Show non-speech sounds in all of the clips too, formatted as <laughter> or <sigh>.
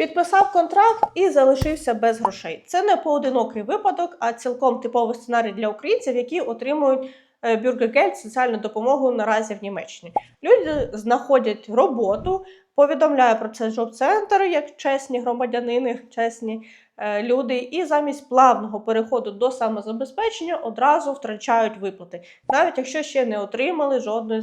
Підписав контракт і залишився без грошей. Це не поодинокий випадок, а цілком типовий сценарій для українців, які отримують е, бюргергельд, соціальну допомогу наразі в Німеччині. Люди знаходять роботу, повідомляє про це джоб-центр як чесні громадянини, чесні е, люди, і замість плавного переходу до самозабезпечення одразу втрачають виплати, навіть якщо ще не отримали жодної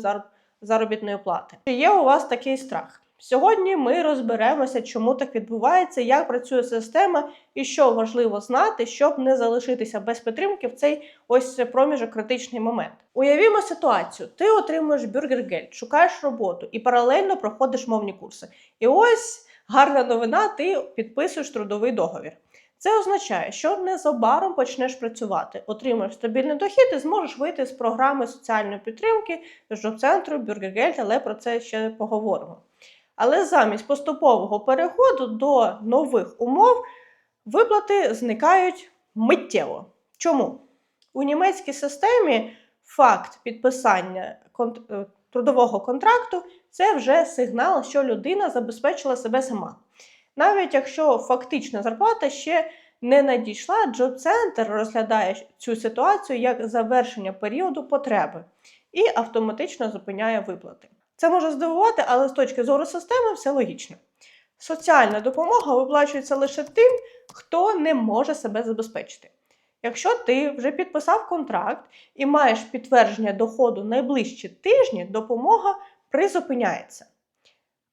заробітної плати. Чи є у вас такий страх? Сьогодні ми розберемося, чому так відбувається, як працює система і що важливо знати, щоб не залишитися без підтримки в цей ось проміжок критичний момент. Уявімо ситуацію: ти отримуєш бюргергельд, шукаєш роботу і паралельно проходиш мовні курси. І ось гарна новина: ти підписуєш трудовий договір. Це означає, що незабаром почнеш працювати, отримаєш стабільний дохід і зможеш вийти з програми соціальної підтримки з джоб-центру Бюргергельд, але про це ще поговоримо. Але замість поступового переходу до нових умов виплати зникають миттєво. Чому? У німецькій системі факт підписання е, трудового контракту це вже сигнал, що людина забезпечила себе сама. Навіть якщо фактична зарплата ще не надійшла, джоб-центр розглядає цю ситуацію як завершення періоду потреби і автоматично зупиняє виплати. Це може здивувати, але з точки зору системи все логічно. Соціальна допомога виплачується лише тим, хто не може себе забезпечити. Якщо ти вже підписав контракт і маєш підтвердження доходу найближчі тижні, допомога призупиняється.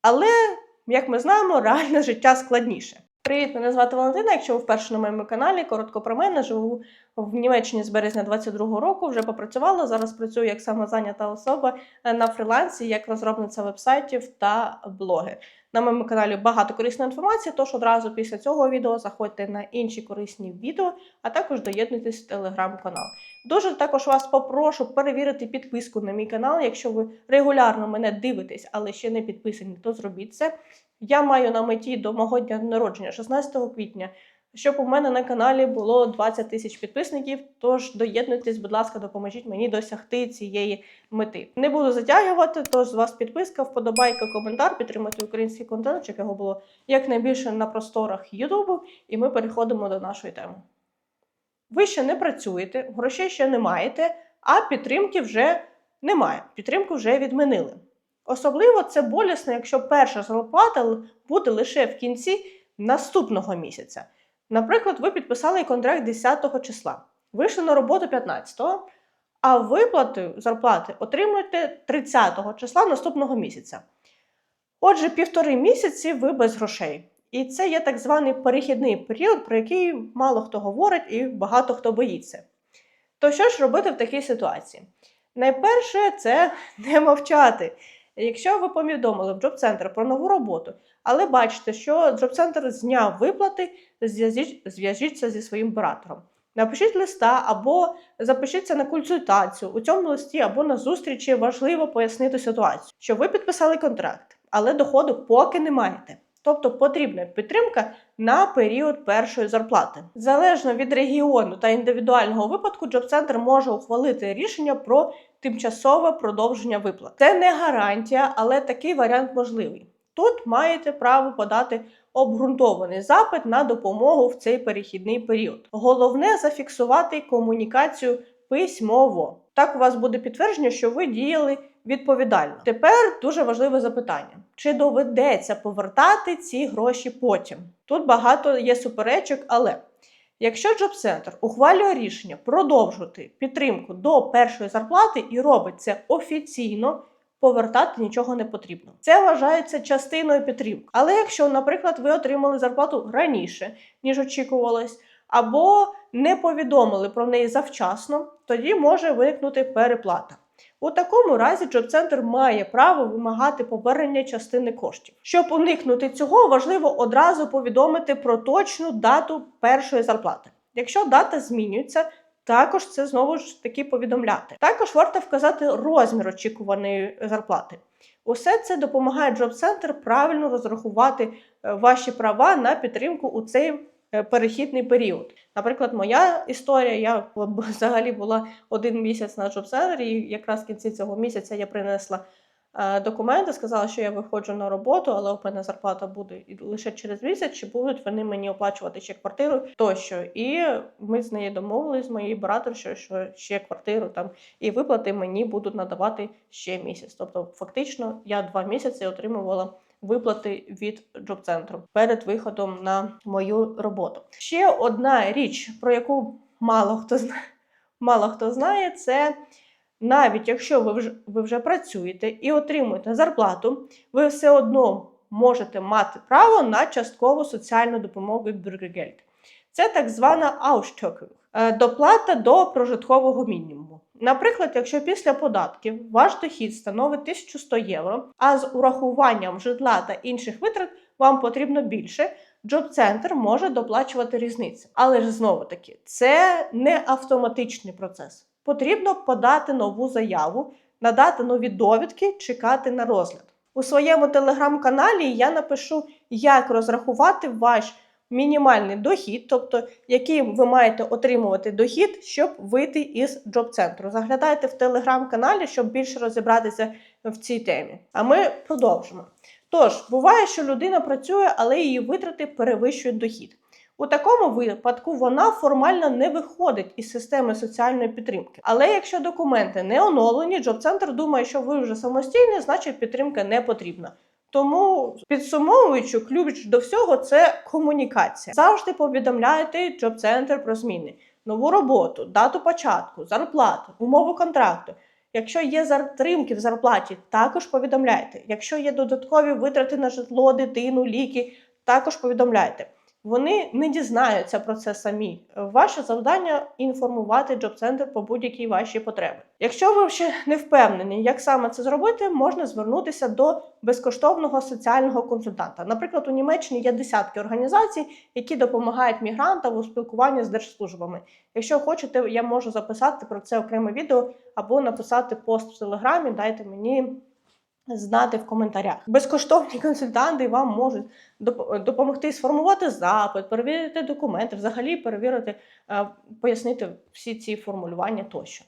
Але, як ми знаємо, реальне життя складніше. Привіт, мене звати Валентина. Якщо ви вперше на моєму каналі, коротко про мене. Живу в Німеччині з березня 22-го року. Вже попрацювала. Зараз працюю як самозайнята особа е, на фрілансі, як розробниця вебсайтів та блоги. На моєму каналі багато корисної інформації, тож одразу після цього відео заходьте на інші корисні відео, а також доєднуйтесь в телеграм-канал. Дуже також вас попрошу перевірити підписку на мій канал. Якщо ви регулярно мене дивитесь, але ще не підписані, то зробіть це. Я маю на меті до мого дня народження, 16 квітня, щоб у мене на каналі було 20 тисяч підписників. Тож доєднуйтесь, будь ласка, допоможіть мені досягти цієї мети. Не буду затягувати, тож з вас підписка, вподобайка, коментар, підтримати український контент, щоб його було якнайбільше на просторах Ютубу, і ми переходимо до нашої теми. Ви ще не працюєте, грошей ще не маєте, а підтримки вже немає. Підтримку вже відмінили. Особливо це болісно, якщо перша зарплата буде лише в кінці наступного місяця. Наприклад, ви підписали контракт 10 числа, вийшли на роботу 15-го, а виплати зарплати отримуєте 30 числа наступного місяця. Отже, півтори місяці ви без грошей. І це є так званий перехідний період, про який мало хто говорить і багато хто боїться. То що ж робити в такій ситуації? Найперше, це <laughs> не мовчати. Якщо ви повідомили в джоб-центр про нову роботу, але бачите, що джоб-центр зняв виплати, зв'яжіть- зв'яжіться зі своїм оператором. Напишіть листа або запишіться на консультацію. У цьому листі або на зустрічі важливо пояснити ситуацію, що ви підписали контракт, але доходу поки не маєте. Тобто потрібна підтримка на період першої зарплати. Залежно від регіону та індивідуального випадку, джоб-центр може ухвалити рішення про тимчасове продовження виплат. Це не гарантія, але такий варіант можливий. Тут маєте право подати обґрунтований запит на допомогу в цей перехідний період. Головне зафіксувати комунікацію письмово. Так у вас буде підтвердження, що ви діяли відповідально. Тепер дуже важливе запитання: чи доведеться повертати ці гроші потім? Тут багато є суперечок, але якщо Джоб-центр ухвалює рішення продовжувати підтримку до першої зарплати і робить це офіційно. Повертати нічого не потрібно. Це вважається частиною підтримки. Але якщо, наприклад, ви отримали зарплату раніше, ніж очікувалось, або не повідомили про неї завчасно, тоді може виникнути переплата. У такому разі джоб-центр має право вимагати повернення частини коштів. Щоб уникнути цього, важливо одразу повідомити про точну дату першої зарплати. Якщо дата змінюється, також це знову ж таки повідомляти. Також варто вказати розмір очікуваної зарплати. Усе це допомагає джоб-центр правильно розрахувати е, ваші права на підтримку у цей е, перехідний період. Наприклад, моя історія, я взагалі була один місяць на джоб-центрі, і якраз в кінці цього місяця я принесла документи, сказала, що я виходжу на роботу, але у мене зарплата буде і лише через місяць, чи будуть вони мені оплачувати ще квартиру тощо. І ми з нею домовились з моєю братершою, що ще квартиру там і виплати мені будуть надавати ще місяць. Тобто, фактично, я два місяці отримувала виплати від джоб-центру перед виходом на мою роботу. Ще одна річ, про яку мало хто знає, мало хто знає, це навіть якщо ви вже, ви вже працюєте і отримуєте зарплату, ви все одно можете мати право на часткову соціальну допомогу від Це так звана Ausstockung – доплата до прожиткового мінімуму. Наприклад, якщо після податків ваш дохід становить 1100 євро, а з урахуванням житла та інших витрат вам потрібно більше, Джоб-центр може доплачувати різницю. Але ж знову таки, це не автоматичний процес. Потрібно подати нову заяву, надати нові довідки, чекати на розгляд. У своєму телеграм-каналі я напишу, як розрахувати ваш мінімальний дохід, тобто який ви маєте отримувати дохід, щоб вийти із джоб-центру. Заглядайте в телеграм-каналі, щоб більше розібратися в цій темі. А ми продовжимо. Тож, буває, що людина працює, але її витрати перевищують дохід. У такому випадку вона формально не виходить із системи соціальної підтримки. Але якщо документи не оновлені, джоб-центр думає, що ви вже самостійні, значить підтримка не потрібна. Тому, підсумовуючи, ключ до всього це комунікація. Завжди повідомляйте джоб-центр про зміни, нову роботу, дату початку, зарплату, умови контракту. Якщо є затримки в зарплаті, також повідомляйте. Якщо є додаткові витрати на житло, дитину, ліки, також повідомляйте. Вони не дізнаються про це самі. Ваше завдання інформувати джоб-центр по будь-якій вашій потреби. Якщо ви ще не впевнені, як саме це зробити, можна звернутися до безкоштовного соціального консультанта. Наприклад, у Німеччині є десятки організацій, які допомагають мігрантам у спілкуванні з держслужбами. Якщо хочете, я можу записати про це окреме відео або написати пост в телеграмі. Дайте мені знати в коментарях. Безкоштовні консультанти вам можуть допомогти сформувати запит, перевірити документи, взагалі перевірити, е, пояснити всі ці формулювання тощо.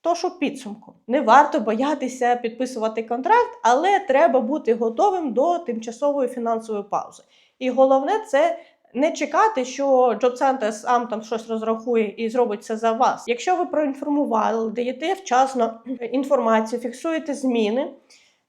Тож у підсумку не варто боятися підписувати контракт, але треба бути готовим до тимчасової фінансової паузи. І головне це не чекати, що джоб-центр сам там щось розрахує і зробить це за вас. Якщо ви проінформували, даєте вчасно інформацію, фіксуєте зміни.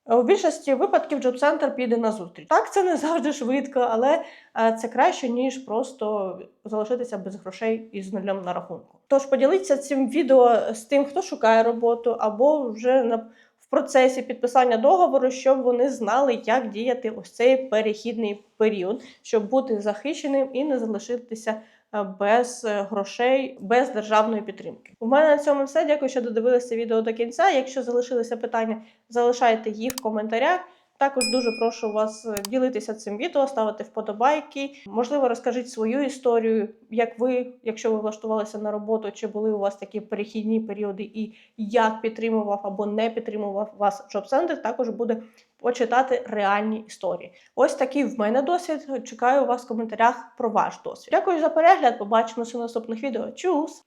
У більшості випадків джоб-центр піде на зустріч. Так, це не завжди швидко, але е, це краще, ніж просто залишитися без грошей і з нулем на рахунку. Тож поділіться цим відео з тим, хто шукає роботу, або вже на в процесі підписання договору, щоб вони знали, як діяти ось цей перехідний період, щоб бути захищеним і не залишитися е, без е, грошей, без державної підтримки. У мене на цьому все. Дякую, що додивилися відео до кінця. Якщо залишилися питання, залишайте їх в коментарях. Також дуже прошу вас е, ділитися цим відео, ставити вподобайки. Можливо, розкажіть свою історію, як ви, якщо ви влаштувалися на роботу, чи були у вас такі перехідні періоди, і як підтримував або не підтримував вас джоб-центр. Також буде почитати реальні історії. Ось такий в мене досвід. Чекаю вас в коментарях про ваш досвід. Дякую за перегляд. Побачимося в наступних відео. Чус!